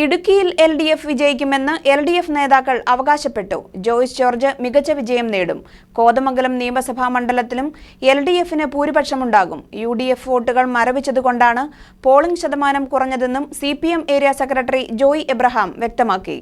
ഇടുക്കിയിൽ L D F വിജയിക്കുമെന്ന് L D F നേതാക്കൾ അവകാശപ്പെട്ടു. ജോയ്സ് ജോർജ് മികച്ച വിജയം നേടും. കോതമംഗലം നിയമസഭാ മണ്ഡലത്തിലും എൽ ഡി എഫിന് ഭൂരിപക്ഷമുണ്ടാകും. യു ഡി എഫ് വോട്ടുകൾ മരവിച്ചതുകൊണ്ടാണ് പോളിംഗ് ശതമാനം കുറഞ്ഞതെന്നും C P M area secretary Joy Abraham വ്യക്തമാക്കി.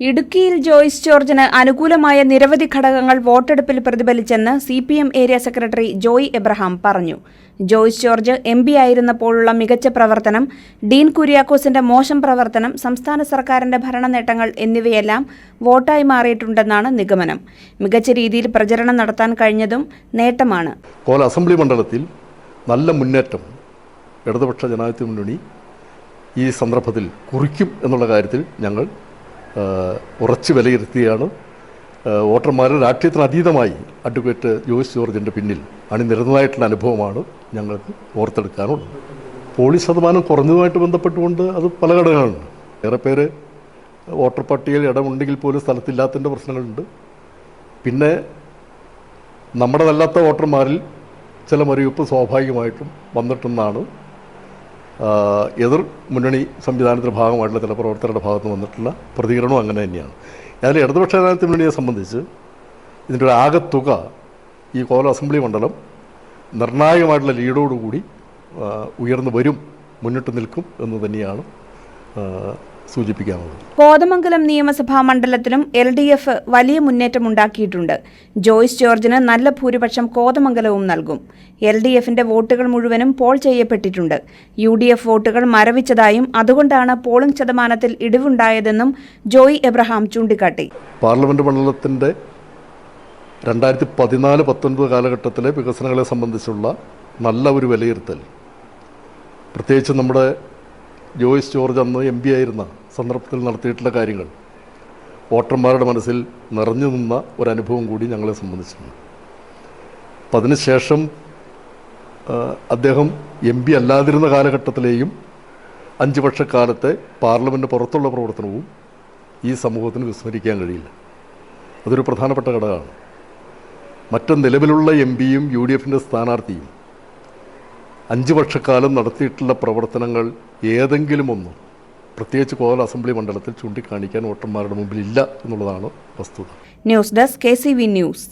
ഇടുക്കിയിൽ ജോയ്സ് ജോർജിന് അനുകൂലമായ നിരവധി ഘടകങ്ങൾ വോട്ടെടുപ്പിൽ പ്രതിഫലിച്ചെന്ന് C P M area secretary Joy Abraham പറഞ്ഞു. ജോയ്സ് ജോർജ് എം പി ആയിരുന്നപ്പോഴുള്ള മികച്ച പ്രവർത്തനം ഡീൻ കുര്യാക്കോസിന്റെ മോശം പ്രവർത്തനം സംസ്ഥാന സർക്കാരിന്റെ ഭരണ നേട്ടങ്ങൾ എന്നിവയെല്ലാം വോട്ടായി മാറിയിട്ടുണ്ടെന്നാണ് നിഗമനം. മികച്ച രീതിയിൽ പ്രചരണം നടത്താൻ കഴിഞ്ഞതും നേട്ടമാണ്. കോല അസംബ്ലി മണ്ഡലത്തിൽ നല്ല മുന്നേറ്റം ഇടതുപക്ഷ ജനാധിപത്യ മുന്നണി ഈ സന്ദർഭത്തിൽ കുറിക്കും എന്നുള്ള കാര്യത്തിൽ ഞങ്ങൾ ഉറച്ചു വിലയിരുത്തിയാണ്. ആ, വോട്ടർമാർ രാഷ്ട്രീയത്തിന് അതീതമായി അഡ്വക്കേറ്റ് ജോയിസ് ജോർജിന്റെ പിന്നിൽ അണിനിരന്നതായിട്ടുള്ള അനുഭവമാണ് ഞങ്ങൾക്ക് ഓർത്തെടുക്കാനുള്ളത്. പോളിംഗ് ശതമാനം കുറഞ്ഞതുമായിട്ട് ബന്ധപ്പെട്ടുകൊണ്ട് അത് പല ഘടകങ്ങളുണ്ട്. ഏറെ പേര് വോട്ടർ പട്ടികയിൽ ഇടമുണ്ടെങ്കിൽ പോലും സ്ഥലത്തില്ലാത്തതിന്റെ പ്രശ്നങ്ങളുണ്ട്. പിന്നെ നമ്മുടെതല്ലാത്ത വോട്ടർമാരിൽ ചില മറിയിപ്പ് സ്വാഭാവികമായിട്ടും വന്നിട്ടെന്നാണ് എതിർ മുന്നണി സംവിധാനത്തിന്റെ ഭാഗമായിട്ടുള്ള ചില പ്രവർത്തകരുടെ ഭാഗത്ത് വന്നിട്ടുള്ള പ്രതികരണവും അങ്ങനെ തന്നെയാണ്. അതിൽ ഇടതുപക്ഷ ജനാധിപത്യ മുന്നണിയെ സംബന്ധിച്ച് ഇതിന്റെ ഒരു ആകത്തുക ഈ കോല അസംബ്ലി മണ്ഡലം നിർണായകമായിട്ടുള്ള ലീഡോടുകൂടി ഉയർന്നു വരും മുന്നിട്ട് നിൽക്കും എന്ന് തന്നെയാണ് ആ, സൂചിപ്പിക്കാനുള്ളത് കോതമംഗലം നിയമസഭാ മണ്ഡലത്തിലും എൽ ഡി എഫ് വലിയ മുന്നേറ്റമുണ്ടാക്കിയിട്ടുണ്ട് ജോയ്സ് ജോർജിന് നല്ല ഭൂരിപക്ഷം കോതമംഗലവും നൽകും. എൽ ഡി എഫിന്റെ വോട്ടുകൾ മുഴുവനും പോൾ ചെയ്യപ്പെട്ടിട്ടുണ്ട്. യു ഡി എഫ് വോട്ടുകൾ മരവിച്ചതായും അതുകൊണ്ടാണ് പോളിംഗ് ശതമാനത്തിൽ ഇടിവുണ്ടായതെന്നും ജോയ് എബ്രഹാം ചൂണ്ടിക്കാട്ടി. പാർലമെന്റ് മണ്ഡലത്തിന്റെ രണ്ടായിരത്തി പതിനാല് പത്തൊൻപത് കാലഘട്ടത്തിലെ വികസനങ്ങളെ സംബന്ധിച്ചുള്ള നല്ല ഒരു വിലയിരുത്തൽ. പ്രത്യേകിച്ച് നമ്മുടെ ജോയിസ് ജോർജ് അന്ന് എം പി ആയിരുന്ന സന്ദർഭത്തിൽ നടത്തിയിട്ടുള്ള കാര്യങ്ങൾ. വോട്ടർമാരുടെ മനസ്സിൽ നിറഞ്ഞു നിന്ന ഒരനുഭവം കൂടി ഞങ്ങളെ സംബന്ധിച്ചിട്ടുണ്ട്. അപ്പം അതിനുശേഷം അദ്ദേഹം എം പി അല്ലാതിരുന്ന കാലഘട്ടത്തിലെയും അഞ്ച് വർഷക്കാലത്തെ പാർലമെന്റ് പുറത്തുള്ള പ്രവർത്തനവും ഈ സമൂഹത്തിന് വിസ്മരിക്കാൻ കഴിയില്ല. അതൊരു പ്രധാനപ്പെട്ട ഘടകമാണ്. മറ്റ് നിലവിലുള്ള എം പിയും യു ഡി എഫിന്റെ സ്ഥാനാർത്ഥിയും അഞ്ച് വർഷക്കാലം നടത്തിയിട്ടുള്ള പ്രവർത്തനങ്ങൾ ഏതെങ്കിലും ഒന്ന് പ്രത്യേകിച്ച് കോതല അസംബ്ലി മണ്ഡലത്തിൽ ചൂണ്ടിക്കാണിക്കാൻ വോട്ടർമാരുടെ മുമ്പിൽ ഇല്ല എന്നുള്ളതാണ് വസ്തുത. News desk K news.